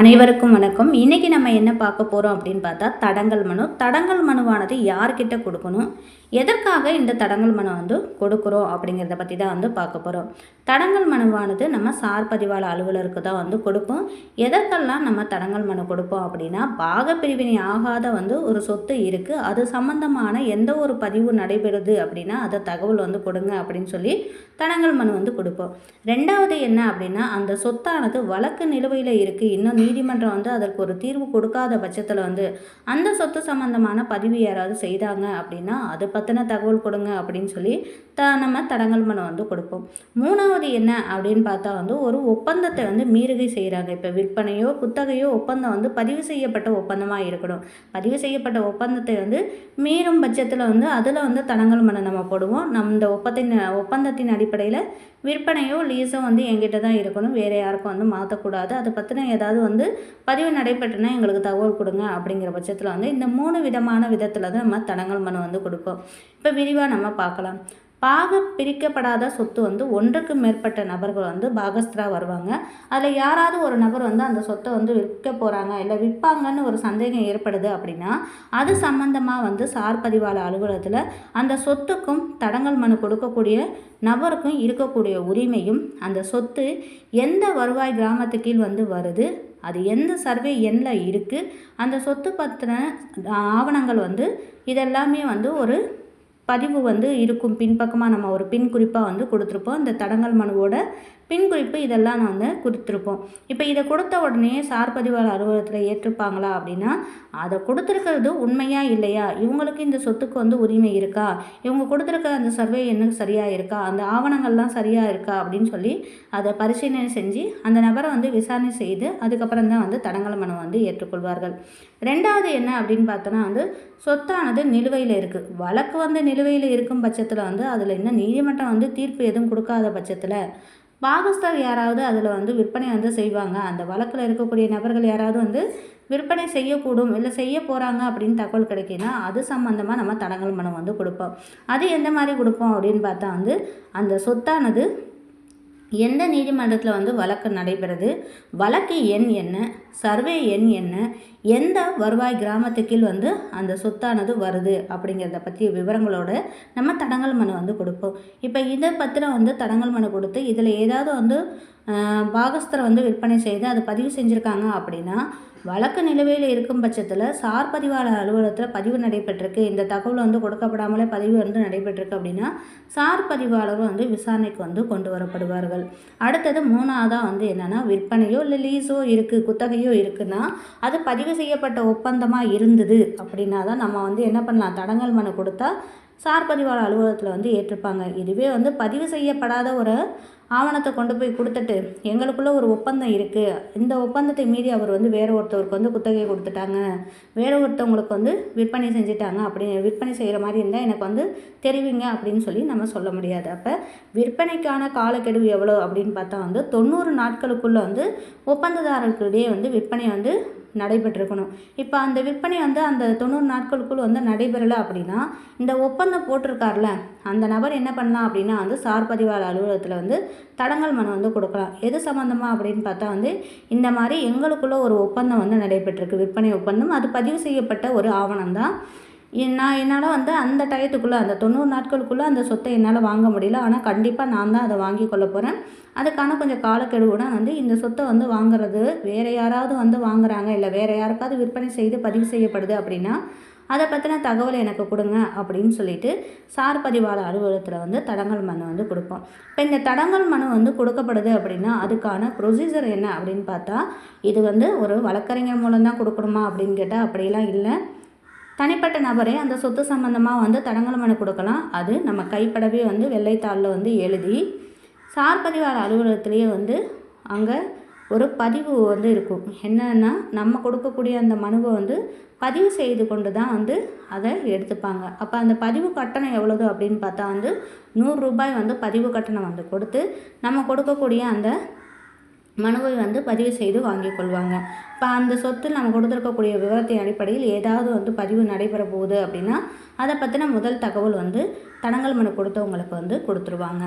அனைவருக்கும் வணக்கம். இன்றைக்கி நம்ம என்ன பார்க்க போகிறோம் அப்படின்னு பார்த்தா தடங்கல் மனு. தடங்கல் மனுவானது யார்கிட்ட கொடுக்கணும்? எதற்காக இந்த தடங்கல் மனு வந்து கொடுக்குறோம் அப்படிங்கிறத பற்றி தான் வந்து பார்க்க போகிறோம் தடங்கல் மனுவானது நம்ம சார் பதிவாளர் அலுவலருக்கு தான் வந்து கொடுப்போம். எதற்கெல்லாம் நம்ம தடங்கல் மனு கொடுப்போம் அப்படின்னா பாகப்பிரிவினை ஆகாத வந்து ஒரு சொத்து இருக்குது அது சம்மந்தமான எந்த ஒரு பதிவு நடைபெறுது அப்படின்னா அதை தகவல் வந்து கொடுங்க அப்படின்னு சொல்லி தடங்கல் மனு வந்து கொடுப்போம். ரெண்டாவது என்ன அப்படின்னா அந்த சொத்தானது வழக்கு நிலுவையில் இருக்குது இன்னும் நீதிமன்றம் வந்து அதற்கு ஒரு தீர்வு கொடுக்காத பட்சத்தில் வந்து அந்த சொத்து சம்மந்தமான பதிவு யாராவது செய்தாங்க அப்படின்னா அதை பற்றின தகவல் கொடுங்க அப்படின்னு சொல்லி த நம்ம தடங்கல் மனு வந்து கொடுப்போம். மூணாவது என்ன அப்படின்னு பார்த்தா வந்து ஒரு ஒப்பந்தத்தை வந்து மீறுகை செய்கிறாங்க இப்போ விற்பனையோ குத்தகையோ ஒப்பந்தம் வந்து பதிவு செய்யப்பட்ட ஒப்பந்தமாக இருக்கணும். பதிவு செய்யப்பட்ட ஒப்பந்தத்தை வந்து மீறும் பட்சத்தில் வந்து அதில் வந்து தடங்கல் மனு நம்ம போடுவோம். நம்ம இந்த ஒப்பத்தின் ஒப்பந்தத்தின் அடிப்படையில் விற்பனையோ லீஸோ வந்து எங்கிட்ட தான் இருக்கணும். வேறு யாருக்கும் வந்து மாற்றக்கூடாது அதை பற்றின ஏதாவது வந்து பதிவு நடைபெற்றுனா எங்களுக்கு தகவல் கொடுங்க அப்படிங்கிற பட்சத்தில் வந்து இந்த மூணு விதமான விதத்தில் தான் நம்ம தடங்கல் மனு வந்து கொடுப்போம். இப்போ விரிவாக நம்ம பார்க்கலாம். பாக பிரிக்கப்படாத சொத்து வந்து ஒன்றுக்கு மேற்பட்ட நபர்கள் வந்து பாகஸ்தரா வருவாங்க. அதில் யாராவது ஒரு நபர் வந்து அந்த சொத்தை வந்து விற்க போகிறாங்க இல்லை விற்பாங்கன்னு ஒரு சந்தேகம் ஏற்படுது அப்படின்னா அது சம்மந்தமாக வந்து சார் பதிவாளர் அலுவலகத்தில் அந்த சொத்துக்கும் தடங்கல் மனு கொடுக்கக்கூடிய நபருக்கும் இருக்கக்கூடிய உரிமையும் அந்த சொத்து எந்த வருவாய் கிராமத்து கீழ் வந்து வருது அது எந்த சர்வே எண்ணில் இருக்குது அந்த சொத்து பற்றின ஆவணங்கள் வந்து இதெல்லாமே வந்து ஒரு பதிவு வந்து இருக்கும் பின்பக்கமாக நம்ம ஒரு பின் குறிப்பாக வந்து கொடுத்துருப்போம். இந்த தடங்கல் மனுவோட பின் குறிப்பு இதெல்லாம் நான் வந்து கொடுத்துருப்போம். இப்போ இதை கொடுத்த உடனே சார் பதிவாளர் அலுவலகத்தில் ஏற்றுப்பாங்களா அப்படின்னா அதை கொடுத்துருக்கிறது உண்மையா இல்லையா? இவங்களுக்கு இந்த சொத்துக்கு வந்து உரிமை இருக்கா? இவங்க கொடுத்துருக்க அந்த சர்வே என்ன சரியாக இருக்கா? அந்த ஆவணங்கள்லாம் சரியாக இருக்கா? அப்படின்னு சொல்லி அதை பரிசீலனை செஞ்சு அந்த நபரை வந்து விசாரணை செய்து அதுக்கப்புறம் தான் வந்து தடங்கல மனு வந்து ஏற்றுக்கொள்வார்கள். ரெண்டாவது என்ன அப்படின்னு பார்த்தோன்னா வந்து சொத்தானது நிலுவையில் இருக்குது வழக்கு வந்து நிலுவையில் இருக்கும் பட்சத்தில் வந்து அதில் இன்னும் நீதிமன்றம் வந்து தீர்ப்பு எதுவும் கொடுக்காத பட்சத்தில் பாகஸ்தர் யாராவது அதில் வந்து விற்பனை வந்து செய்வாங்க. அந்த வழக்கில் இருக்கக்கூடிய நபர்கள் யாராவது வந்து விற்பனை செய்யக்கூடும் இல்லை செய்ய போகிறாங்க அப்படின்னு தகவல் கிடைக்கினா அது சம்மந்தமாக நம்ம தடங்கல் மனம் வந்து கொடுப்போம். அது எந்த மாதிரி கொடுப்போம் அப்படின்னு பார்த்தா வந்து அந்த சொத்தானது எந்த நீதிமன்றத்தில் வந்து வழக்கு நடைபெறுது? வழக்கு எண் என்ன? சர்வே எண் என்ன? எந்த வருவாய் கிராமத்து கீழ் வந்து அந்த சொத்தானது வருது? அப்படிங்கிறத பற்றிய விவரங்களோட நம்ம தடங்கல் மனு வந்து கொடுப்போம். இப்போ இதை பற்றின வந்து தடங்கல் மனு கொடுத்து இதில் ஏதாவது வந்து பாகஸ்தரை வந்து விற்பனை செய்து அதை பதிவு செஞ்சுருக்காங்க அப்படின்னா வழக்கு நிலுவையில் இருக்கும் பட்சத்தில் சார் பதிவாளர் அலுவலகத்தில் பதிவு நடைபெற்றிருக்கு. இந்த தகவல் வந்து கொடுக்கப்படாமலே பதிவு வந்து நடைபெற்றிருக்கு அப்படின்னா சார் பதிவாளரும் வந்து விசாரணைக்கு வந்து கொண்டு வரப்படுவார்கள். அடுத்தது மூணாவதாக வந்து என்னென்னா விற்பனையோ இல்லை லீஸோ இருக்குது குத்தகையோ இருக்குன்னா அது பதிவு செய்யப்பட்ட ஒப்பந்தமாக இருந்தது அப்படின்னா தான் நம்ம வந்து என்ன பண்ணலாம் தடங்கல் மனு கொடுத்தா சார் பதிவாளர் அலுவலகத்தில் வந்து ஏற்றுப்பாங்க இதுவே வந்து பதிவு செய்யப்படாத ஒரு ஆவணத்தை கொண்டு போய் கொடுத்துட்டு எங்களுக்குள்ள ஒரு ஒப்பந்தம் இருக்குது இந்த ஒப்பந்தத்தை மீறி அவர் வந்து வேறு ஒருத்தவருக்கு வந்து குத்தகை கொடுத்துட்டாங்க. வேறு ஒருத்தவங்களுக்கு வந்து விற்பனை செஞ்சுட்டாங்க அப்படி விற்பனை செய்கிற மாதிரி இருந்தால் எனக்கு வந்து தெரிவிங்க அப்படின்னு சொல்லி நம்ம சொல்ல முடியாது. அப்போ விற்பனைக்கான காலக்கெடு எவ்வளோ அப்படின்னு பார்த்தா வந்து தொண்ணூறு நாட்களுக்குள்ளே வந்து ஒப்பந்ததாரர்களிடையே வந்து விற்பனை வந்து நடைபெற்றிருக்கணும். இப்போ அந்த விற்பனை வந்து அந்த தொண்ணூறு நாட்களுக்குள் வந்து நடைபெறலை அப்படின்னா இந்த ஒப்பந்தம் போட்டிருக்கார்ல அந்த நபர் என்ன பண்ணலாம் அப்படின்னா வந்து சார் பதிவாளர் அலுவலகத்தில் வந்து தடங்கல் மனு வந்து கொடுக்கலாம். எது சம்மந்தமாக அப்படின்னு பார்த்தா வந்து இந்த மாதிரி எங்களுக்குள்ளே ஒரு ஒப்பந்தம் வந்து நடைபெற்றிருக்கு. விற்பனை ஒப்பந்தம். அது பதிவு செய்யப்பட்ட ஒரு ஆவணம் தான் நான் என்னால் வந்து அந்த டயத்துக்குள்ளே அந்த தொண்ணூறு நாட்களுக்குள்ளே அந்த சொத்தை என்னால் வாங்க முடியல. ஆனால் கண்டிப்பாக நான் தான் அதை வாங்கி கொள்ள போகிறேன் அதுக்கான கொஞ்சம் காலக்கெடுவுடன் வந்து இந்த சொத்தை வந்து வாங்குறது. வேறு யாராவது வந்து வாங்குறாங்க. இல்லை வேறு யாருக்காவது விற்பனை செய்து பதிவு செய்யப்படுது அப்படின்னா அதை பற்றின தகவல் எனக்கு கொடுங்க அப்படின்னு சொல்லிட்டு சார் பதிவாளர் அலுவலகத்தில் வந்து தடங்கல் மனு வந்து கொடுப்போம். இப்போ இந்த தடங்கல் மனு வந்து கொடுக்கப்படுது அப்படின்னா அதுக்கான ப்ரொசீஜர் என்ன அப்படின்னு பார்த்தா இது வந்து ஒரு வழக்கறிஞர் மூலம் தான் கொடுக்கணுமா அப்படின்னு கேட்டால் அப்படிலாம் இல்லை. தனிப்பட்ட நபரே அந்த சொத்து சம்மந்தமாக வந்து தடங்கல் மனு கொடுக்கலாம். அது நம்ம கைப்படவே வந்து வெள்ளைத்தாளில் வந்து எழுதி சார் பதிவாளர் அலுவலகத்திலேயே வந்து அங்கே ஒரு பதிவு வந்து இருக்கும். என்னென்னா நம்ம கொடுக்கக்கூடிய அந்த மனுவை வந்து பதிவு செய்து கொண்டு தான் வந்து அதை எடுத்துப்பாங்க. அப்போ அந்த பதிவு கட்டணம் எவ்வளவு அப்படின்னு பார்த்தா வந்து நூறுரூபாய் வந்து பதிவு கட்டணம் வந்து கொடுத்து நம்ம கொடுக்கக்கூடிய அந்த மனுவை வந்து பதிவு செய்து வாங்கி கொள்வாங்க. இப்போ அந்த சொத்து நம்ம கொடுத்துருக்கக்கூடிய விவரத்தின் அடிப்படையில் ஏதாவது வந்து பதிவு நடைபெற போகுது அப்படின்னா அதை பற்றின முதல் தகவல் வந்து தடங்கல் மனு கொடுத்தவங்களுக்கு வந்து கொடுத்துருவாங்க.